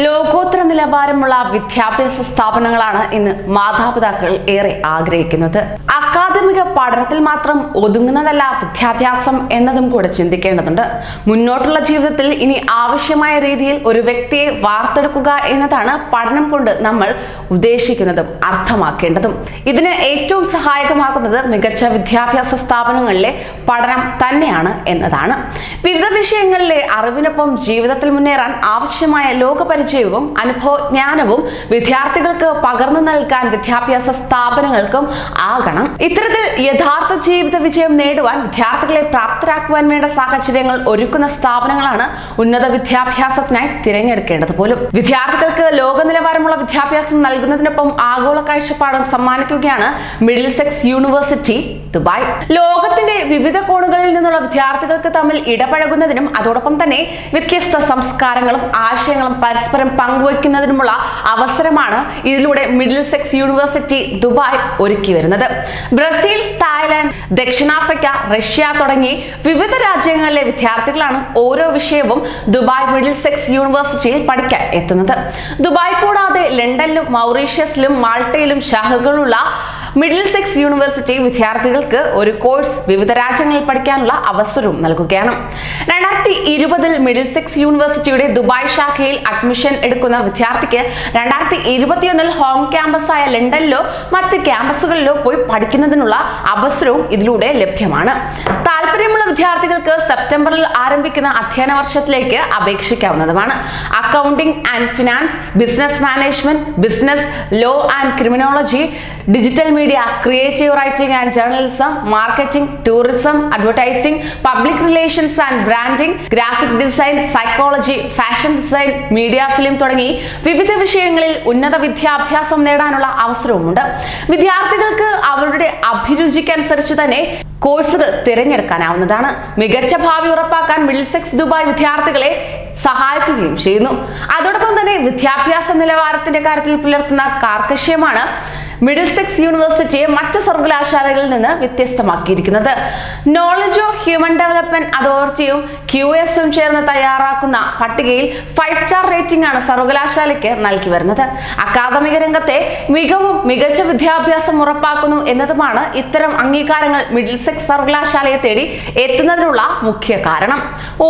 ലോകോത്തര നിലവാരമുള്ള വിദ്യാഭ്യാസ സ്ഥാപനങ്ങളാണ് ഇന്ന് മാതാപിതാക്കൾ ഏറെ ആഗ്രഹിക്കുന്നത്. അക്കാദമിക പഠനത്തിൽ മാത്രം ഒതുങ്ങുന്നതല്ല വിദ്യാഭ്യാസം എന്നതും കൂടെ ചിന്തിക്കേണ്ടതുണ്ട്. മുന്നോട്ടുള്ള ജീവിതത്തിൽ ഇനി ആവശ്യമായ രീതിയിൽ ഒരു വ്യക്തിയെ വാർത്തെടുക്കുക എന്നതാണ് പഠനം കൊണ്ട് നമ്മൾ ഉദ്ദേശിക്കുന്നതും അർത്ഥമാക്കേണ്ടതും. ഇതിന് ഏറ്റവും സഹായകമാകുന്നത് മികച്ച വിദ്യാഭ്യാസ സ്ഥാപനങ്ങളിലെ പഠനം തന്നെയാണ് എന്നതാണ്. വിവിധ വിഷയങ്ങളിലെ അറിവിനൊപ്പം ജീവിതത്തിൽ മുന്നേറാൻ ആവശ്യമായ ലോകപരിചയവും അനുഭവജ്ഞാനവും വിദ്യാർത്ഥികൾക്ക് പകർന്നു നൽകാൻ വിദ്യാഭ്യാസ സ്ഥാപനങ്ങൾക്കും ആകണം. ഇത്തരത്തിൽ യഥാർത്ഥ ജീവിത വിജയം നേടുവാൻ വിദ്യാർത്ഥികളെ പ്രാപ്തരാക്കുവാൻ വേണ്ട സാഹചര്യങ്ങൾ ഒരുക്കുന്ന സ്ഥാപനങ്ങളാണ് ഉന്നത വിദ്യാഭ്യാസത്തിനായി തിരഞ്ഞെടുക്കേണ്ടത് പോലും. വിദ്യാർത്ഥികൾക്ക് ലോക നിലവാരമുള്ള വിദ്യാഭ്യാസം നൽകുന്നതിനൊപ്പം ആഗോള കാഴ്ചപ്പാടും സമ്മാനിക്കുകയാണ് മിഡിൽ സെക്സ് യൂണിവേഴ്സിറ്റി ദുബായ്. ലോകത്തിന്റെ വിവിധ കോണുകളിൽ നിന്നുള്ള വിദ്യാർത്ഥികൾക്ക് തമ്മിൽ ഇടപഴകുന്നതിനും അതോടൊപ്പം തന്നെ വ്യത്യസ്ത സംസ്കാരങ്ങളും ആശയങ്ങളും പരസ്പരം പങ്കുവയ്ക്കുന്നതിനുമുള്ള അവസരമാണ് ഇതിലൂടെ മിഡിൽ സെക്സ് യൂണിവേഴ്സിറ്റി ദുബായ് ഒരുക്കി വരുന്നത് ബ്രസീൽ തായ്ലാന്റ് ദക്ഷിണാഫ്രിക്ക റഷ്യ തുടങ്ങി വിവിധ രാജ്യങ്ങളിലെ വിദ്യാർത്ഥികളാണ് ഓരോ വിഷയവും ദുബായ് മിഡിൽ സെക്സ് യൂണിവേഴ്സിറ്റിയിൽ പഠിക്കാൻ എത്തുന്നത്. ദുബായ് കൂടാതെ ലണ്ടനിലും മൗറീഷ്യസിലും മാൾട്ടയിലും ശാഖകളുള്ള മിഡിൽ സെക്സ് യൂണിവേഴ്സിറ്റി വിദ്യാർത്ഥികൾക്ക് ഒരു കോഴ്സ് വിവിധ രാജ്യങ്ങളിൽ പഠിക്കാനുള്ള അവസരവും നൽകുകയാണ്. രണ്ടായിരത്തി ഇരുപതിൽ മിഡിൽ സെക്സ് യൂണിവേഴ്സിറ്റിയുടെ ദുബായ് ശാഖയിൽ അഡ്മിഷൻ എടുക്കുന്ന വിദ്യാർത്ഥിക്ക് രണ്ടായിരത്തി ഇരുപത്തിയൊന്നിൽ ഹോം ക്യാമ്പസായ ലണ്ടനിലോ മറ്റ് ക്യാമ്പസുകളിലോ പോയി പഠിക്കുന്നതിനുള്ള അവസരവും ഇതിലൂടെ ലഭ്യമാണ്. താല്പര്യമുള്ള വിദ്യാർത്ഥികൾക്ക് സെപ്റ്റംബറിൽ ആരംഭിക്കുന്ന അധ്യയന വർഷത്തിലേക്ക് അപേക്ഷിക്കാവുന്നതുമാണ്. Accounting and finance business management business law and criminology digital media creative writing and journalism marketing tourism advertising public relations and branding graphic design psychology fashion design media film തുടങ്ങി വിവിധ വിഷയങ്ങളിൽ ഉന്നത വിദ്യാഭ്യാസം നേടാനുള്ള അവസരവുമുണ്ട്. വിദ്യാർത്ഥികൾക്ക് അവരുടെ അഭിരുചിക്കനുസരിച്ച് തന്നെ കോഴ്സുകൾ തിരഞ്ഞെടുക്കാനാവുന്നതാണ്. മികച്ച ഭാവി ഉറപ്പാക്കാൻ മിഡിൽസെക്സ് ദുബായ് വിദ്യാർത്ഥികളെ സഹായിക്കുകയും ചെയ്യുന്നു. അതോടൊപ്പം തന്നെ വിദ്യാഭ്യാസ നിലവാരത്തിന്റെ കാര്യത്തിൽ പുലർത്തുന്ന കാർക്കശ്യമാണ് മിഡിൽ സെക്സ് യൂണിവേഴ്സിറ്റിയെ മറ്റ് സർവകലാശാലകളിൽ നിന്ന് വ്യത്യസ്തമാക്കിയിരിക്കുന്നത്. നോളജ് ഓഫ് ഹ്യൂമൻ ഡെവലപ്മെന്റ് അതോറിറ്റിയും ക്യു എസും ചേർന്ന് തയ്യാറാക്കുന്ന പട്ടികയിൽ ഫൈവ് സ്റ്റാർ റേറ്റിംഗ് ആണ് സർവകലാശാലയ്ക്ക് നൽകി വരുന്നത്. അക്കാദമിക രംഗത്തെ മികവും മികച്ച വിദ്യാഭ്യാസം ഉറപ്പാക്കുന്നു എന്നതുമാണ് ഇത്തരം അംഗീകാരങ്ങൾ മിഡിൽ സെക്സ് സർവകലാശാലയെ തേടി എത്തുന്നതിനുള്ള മുഖ്യ കാരണം.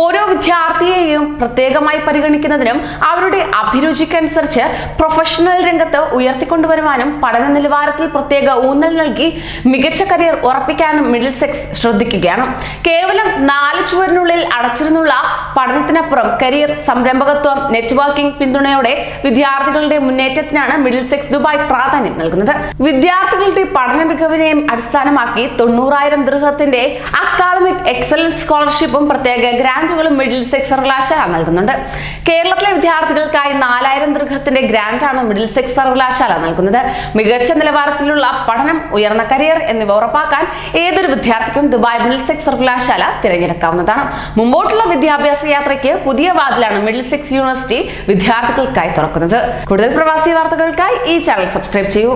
ഓരോ വിദ്യാർത്ഥിയെയും പ്രത്യേകമായി പരിഗണിക്കുന്നതിനും അവരുടെ അഭിരുചിക്കനുസരിച്ച് പ്രൊഫഷണൽ രംഗത്ത് ഉയർത്തിക്കൊണ്ടുവരുവാനും പഠന നിലവാരത്തിൽ പ്രത്യേക ഊന്നൽ നൽകി മികച്ച കരിയർ ഉറപ്പിക്കാനും മിഡിൽ സെക്സ് ശ്രദ്ധിക്കുകയാണ്. കേവലം നാല് ചുവരിനുള്ളിൽ അടച്ചിരുന്നുള്ള പഠനത്തിനപ്പുറം കരിയർ സംരംഭകത്വം നെറ്റ്വർക്കിംഗ് പിന്തുണയോടെ വിദ്യാർത്ഥികളുടെ മുന്നേറ്റത്തിനാണ് മിഡിൽ സെക്സ് ദുബായ് പ്രാധാന്യം നൽകുന്നത്. വിദ്യാർത്ഥികളുടെ പഠന മികവിനെയും അടിസ്ഥാനമാക്കി തൊണ്ണൂറായിരം ദൃഹത്തിന്റെ അക്കാദമിക് എക്സലൻസ് സ്കോളർഷിപ്പും പ്രത്യേക ഗ്രാന്റുകളും മിഡിൽ സെക്സ് സർവകലാശാല നൽകുന്നുണ്ട്. കേരളത്തിലെ വിദ്യാർത്ഥികൾക്കായി നാലായിരം ദൃഹത്തിന്റെ ഗ്രാന്റാണ് മിഡിൽ സെക്സ് സർവകലാശാല നൽകുന്നത്. മികച്ച നിലവാരത്തിലുള്ള പഠനം ഉയർന്ന കരിയർ എന്നിവ ഉറപ്പാക്കാൻ ഏതൊരു വിദ്യാർത്ഥിക്കും ദുബായ് മിഡിൽ സെക്സ് സർവകലാശാല തിരഞ്ഞെടുക്കാവുന്നതാണ്. മുമ്പോട്ടുള്ള വിദ്യാഭ്യാസ യാത്രയ്ക്ക് പുതിയ വാതിലാണ് മിഡിൽ സെക്സ് യൂണിവേഴ്സിറ്റി വിദ്യാർത്ഥികൾക്കായി തുറക്കുന്നത്. കൂടുതൽ പ്രവാസി വാർത്തകൾക്കായി ഈ ചാനൽ സബ്സ്ക്രൈബ് ചെയ്യൂ.